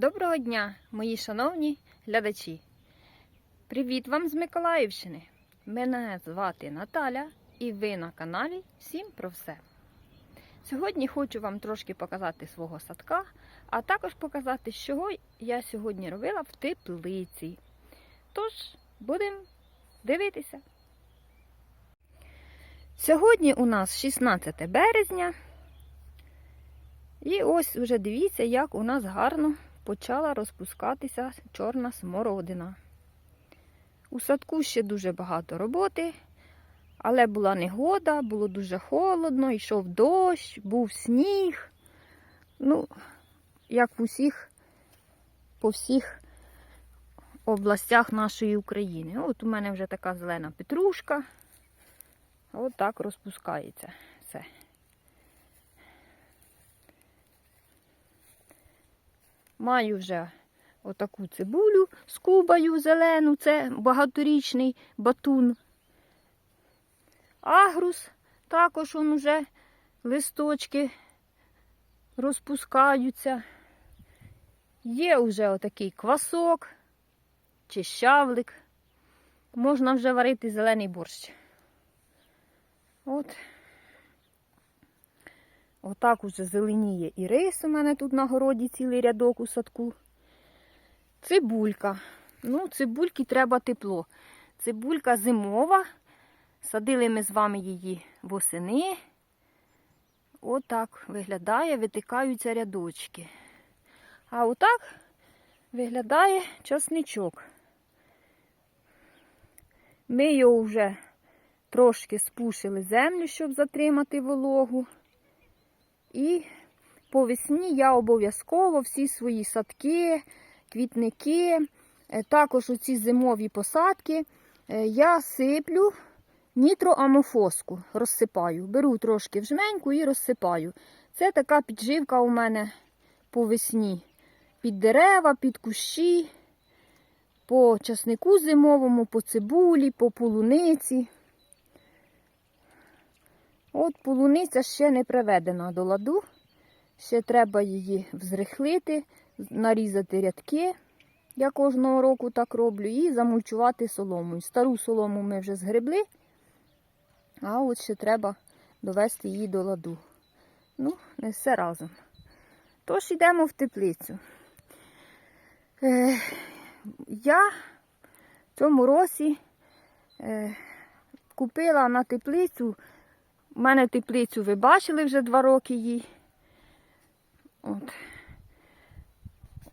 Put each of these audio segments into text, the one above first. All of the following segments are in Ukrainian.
Доброго дня, мої шановні глядачі. Привіт вам з Миколаївщини. Мене звати Наталя і ви на каналі Всім про все. Сьогодні хочу вам трошки показати свого садка, а також показати, що я сьогодні робила в теплиці. Тож, будемо дивитися. Сьогодні у нас 16 березня. І ось уже дивіться, як у нас гарно почала розпускатися чорна смородина. У садку ще дуже багато роботи, але була негода, було дуже холодно, йшов дощ, був сніг. Ну, як в усіх, по всіх областях нашої України. От у мене вже така зелена петрушка. От так розпускається все. Маю вже отаку цибулю з кубою зелену, це багаторічний батун. Агрус також он уже листочки розпускаються. Є вже отакий квасок чи щавлик. Можна вже варити зелений борщ. От. Отак уже зеленіє і рис у мене тут на городі цілий рядок у садку. Цибулька. Ну, цибульки треба тепло. Цибулька зимова. Садили ми з вами її восени. Отак виглядає, витикаються рядочки. А отак виглядає часничок. Ми його вже трошки спушили землю, щоб затримати вологу. І по весні я обов'язково всі свої садки, квітники, е, також оці зимові посадки е, я сиплю нітроамофоску, розсипаю. Беру трошки в жменьку і розсипаю. Це така підживка у мене по весні. Під дерева, під кущі, по часнику зимовому, по цибулі, по полуниці. От полуниця ще не приведена до ладу. Ще треба її взрихлити, нарізати рядки. Я кожного року так роблю, і замульчувати соломою. Стару солому ми вже згребли, а от ще треба довести її до ладу. Ну, не все разом. Тож йдемо в теплицю. Е, я в цьому році е, купила на теплицю. У мене теплицю ви бачили вже два роки їй. От.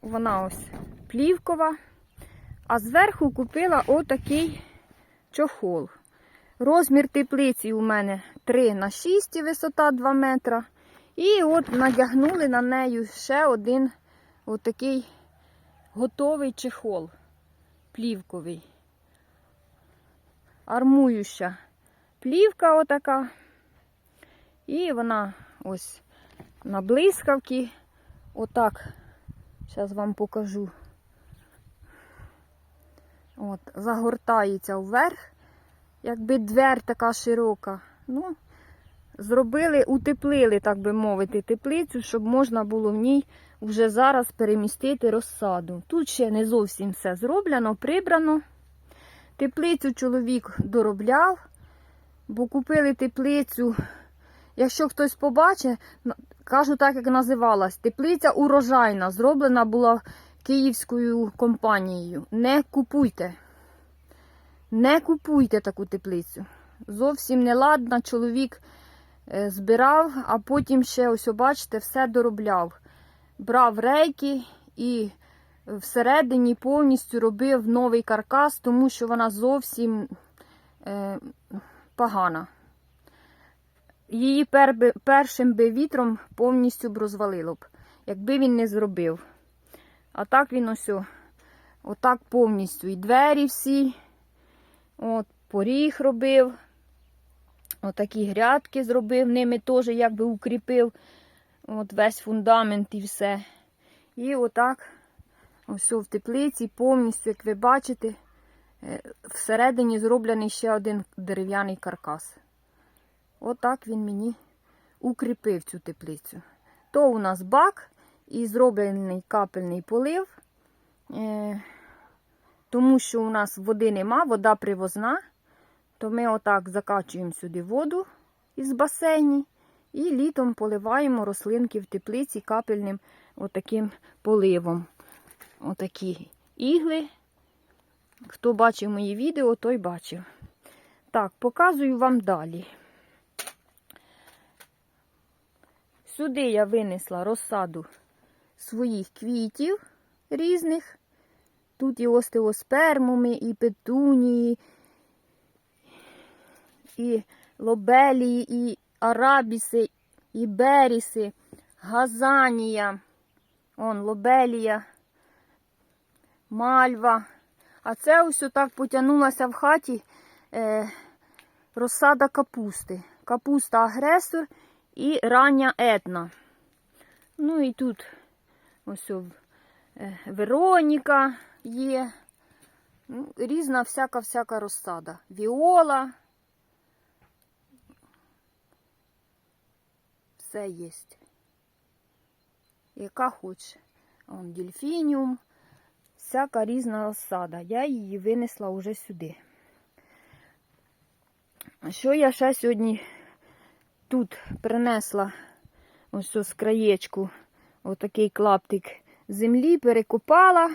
Вона ось плівкова. А зверху купила отакий чохол. Розмір теплиці у мене 3 на 6 і висота 2 метра. І от надягнули на неї ще один отакий готовий чехол плівковий. Армуюча плівка отака. І вона ось на блискавки. Отак, зараз вам покажу. От, загортається вверх, якби двер така широка. Ну, зробили, утеплили, так би мовити, теплицю, щоб можна було в ній вже зараз перемістити розсаду. Тут ще не зовсім все зроблено, прибрано. Теплицю чоловік доробляв, бо купили теплицю. Якщо хтось побачить, кажу так, як називалась, теплиця урожайна, зроблена була київською компанією. Не купуйте. Не купуйте таку теплицю. Зовсім не ладна, чоловік е, збирав, а потім ще, ось, бачите, все доробляв. Брав рейки і всередині повністю робив новий каркас, тому що вона зовсім е, погана її перби, першим би вітром повністю б розвалило б, якби він не зробив. А так він ось, отак повністю. І двері всі, от, поріг робив. Отакі грядки зробив, ними теж якби укріпив от весь фундамент і все. І отак, ось в теплиці, повністю, як ви бачите, е, всередині зроблений ще один дерев'яний каркас. Отак він мені укріпив цю теплицю. То у нас бак і зроблений капельний полив, е, тому що у нас води нема, вода привозна, то ми отак закачуємо сюди воду із басейні і літом поливаємо рослинки в теплиці капельним отаким поливом. Отакі ігли. Хто бачив мої відео, той бачив. Так, показую вам далі. Сюди я винесла розсаду своїх квітів різних. Тут і остеоспермуми, і петунії, і лобелії, і арабіси, і беріси, газанія, он лобелія, мальва. А це ось так потягнулася в хаті е, розсада капусти. Капуста агресор і рання етна. Ну і тут ось е, Вероніка є. Ну, різна всяка-всяка розсада. Віола. Все є. Яка хоче. Он дельфініум. Всяка різна розсада. Я її винесла вже сюди. Що я ще сьогодні тут принесла ось з краєчку отакий клаптик землі, перекопала,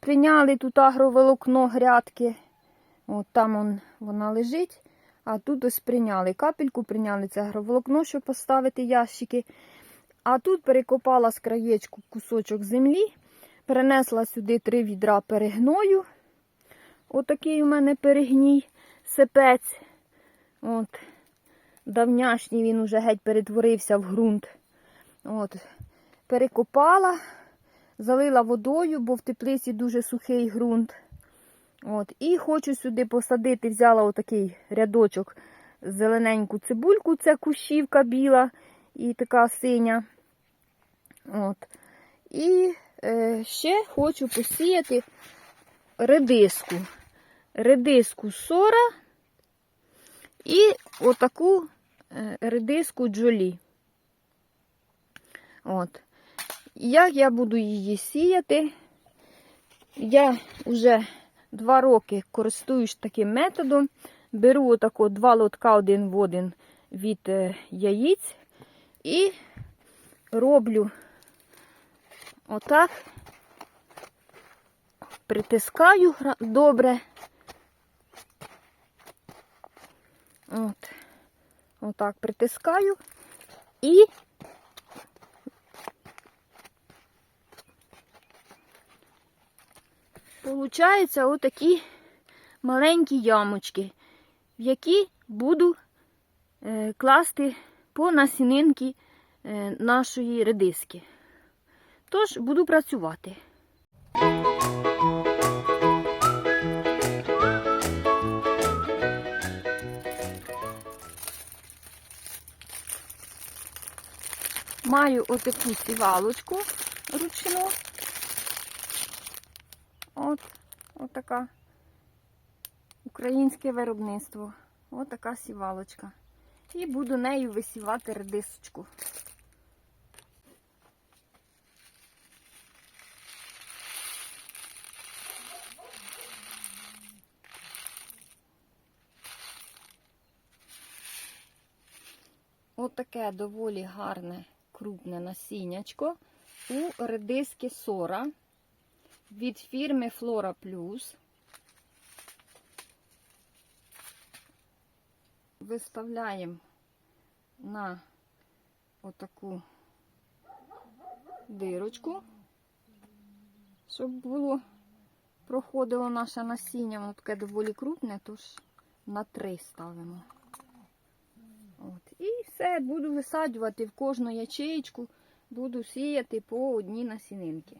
прийняли тут агроволокно грядки. От там он, вона лежить, а тут ось прийняли капельку, прийняли це агроволокно, щоб поставити ящики. А тут перекопала з краєчку кусочок землі, перенесла сюди три відра перегною. Отакий у мене перегній сепець. От. Давняшній він уже геть перетворився в ґрунт. От. Перекопала, залила водою, бо в теплиці дуже сухий ґрунт. От. І хочу сюди посадити, взяла отакий рядочок зелененьку цибульку, це кущівка біла і така синя. От. І е, ще хочу посіяти редиску. Редиску сора і отаку редиску джолі. От. Як я буду її сіяти? Я вже два роки користуюсь таким методом. Беру отако два лотка один в один від е, яїць і роблю отак, притискаю добре. От. Отак притискаю і Получаються отакі маленькі ямочки, в які буду е, класти по насінинки е, нашої редиски. Тож буду працювати. Маю отаку сівалочку ручну. От, от така українське виробництво. От така сівалочка. І буду нею висівати редисочку. От таке доволі гарне крупне насіннячко у редиски сора від фірми Flora Plus. Виставляємо на отаку дирочку, щоб було, проходило наше насіння, воно таке доволі крупне, тож на три ставимо. От. І все, буду висаджувати в кожну ячеєчку, буду сіяти по одній насінинки.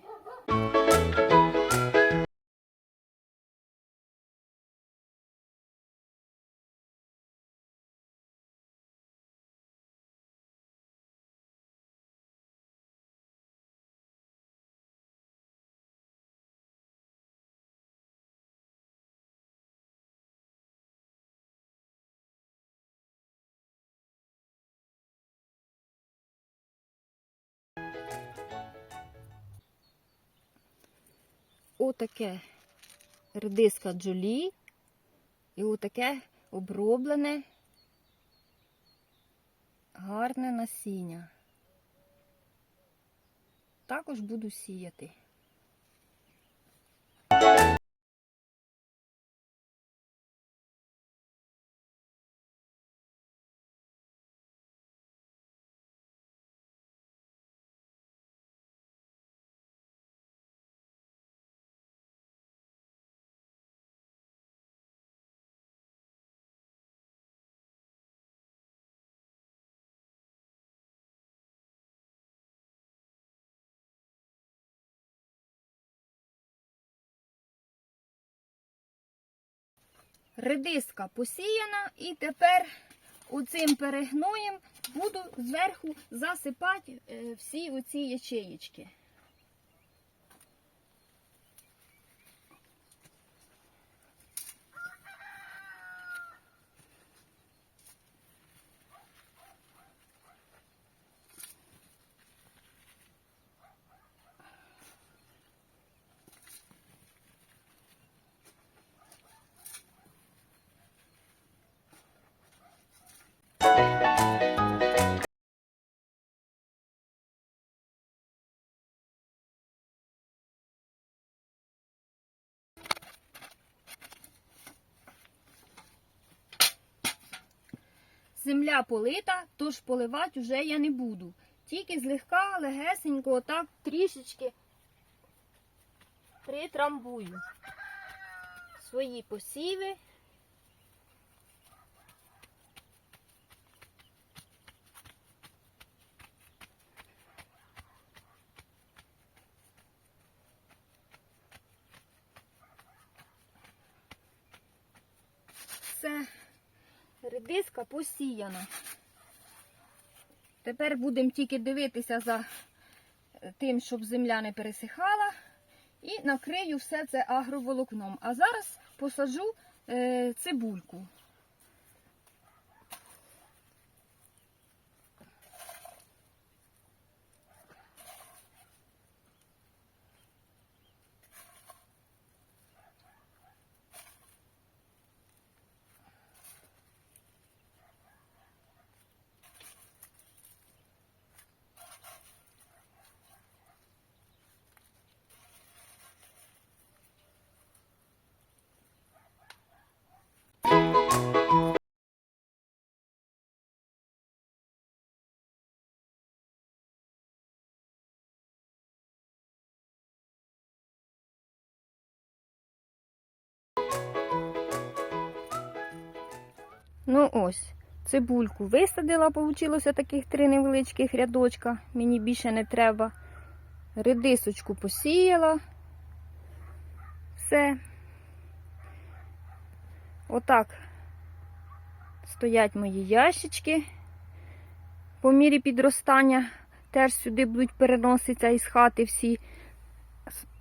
Отаке редиска джолі і отаке оброблене гарне насіння. Також буду сіяти. Редиска посіяна і тепер оцим перегноєм буду зверху засипати е, всі оці ячеїчки. Земля полита, тож поливати вже я не буду. Тільки злегка, легесенько, отак трішечки притрамбую свої посіви. Все. Редиска посіяна. Тепер будемо тільки дивитися за тим, щоб земля не пересихала. І накрию все це агроволокном. А зараз посаджу е, цибульку. Ну ось, цибульку висадила, получилося таких три невеличких рядочка. Мені більше не треба. Редисочку посіяла. Все. Отак стоять мої ящички. По мірі підростання теж сюди будуть переноситися із хати всі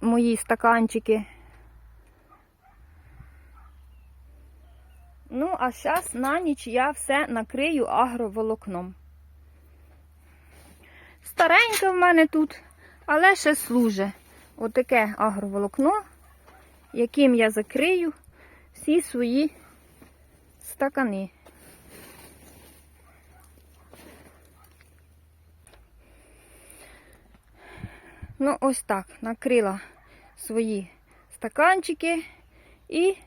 мої стаканчики. Ну, а зараз на ніч я все накрию агроволокном. Стареньке в мене тут, але ще служить. Отаке агроволокно, яким я закрию всі свої стакани. Ну, ось так накрила свої стаканчики і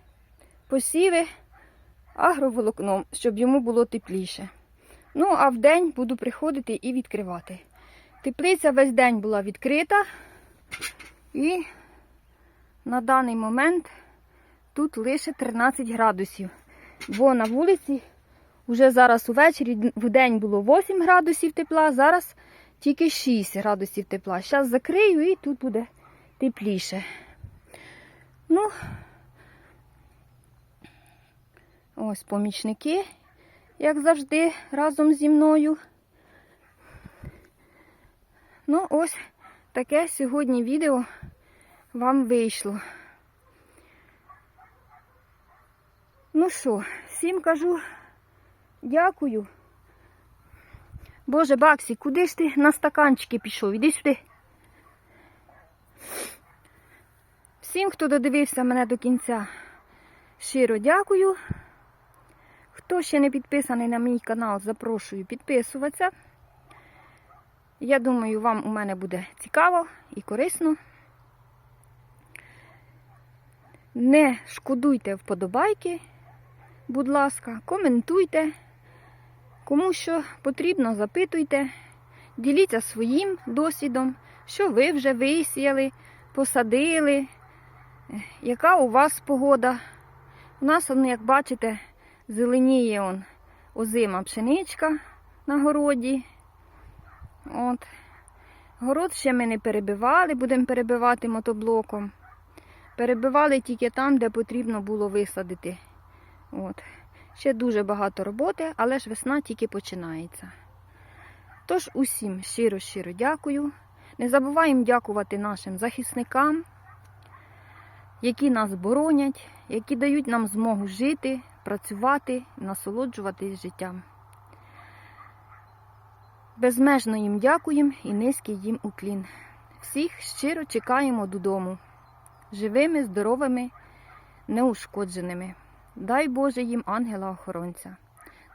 посіви агроволокном, щоб йому було тепліше. Ну, а вдень буду приходити і відкривати. Теплиця весь день була відкрита, і на даний момент тут лише 13 градусів. Бо на вулиці вже зараз увечері в день було 8 градусів тепла, зараз тільки 6 градусів тепла. Зараз закрию і тут буде тепліше. Ну, Ось помічники, як завжди, разом зі мною. Ну, ось таке сьогодні відео вам вийшло. Ну що, всім кажу дякую. Боже, Баксі, куди ж ти на стаканчики пішов? Іди сюди. Всім, хто додивився мене до кінця, щиро дякую. Хто ще не підписаний на мій канал, запрошую підписуватися. Я думаю, вам у мене буде цікаво і корисно. Не шкодуйте вподобайки, будь ласка, коментуйте. Кому що потрібно, запитуйте. Діліться своїм досвідом, що ви вже висіяли, посадили, яка у вас погода. У нас, он, як бачите, зеленіє он, озима пшеничка на городі. От. Город ще ми не перебивали, будемо перебивати мотоблоком. Перебивали тільки там, де потрібно було висадити. От. Ще дуже багато роботи, але ж весна тільки починається. Тож усім щиро-щиро дякую. Не забуваємо дякувати нашим захисникам, які нас боронять, які дають нам змогу жити, працювати, насолоджуватись життям. Безмежно їм дякуємо і низький їм уклін. Всіх щиро чекаємо додому, живими, здоровими, неушкодженими. Дай Боже їм ангела-охоронця.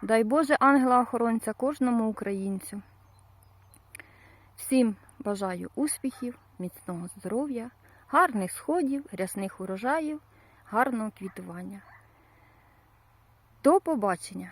Дай Боже ангела-охоронця кожному українцю. Всім бажаю успіхів, міцного здоров'я, гарних сходів, рясних урожаїв, гарного квітування. До побачення!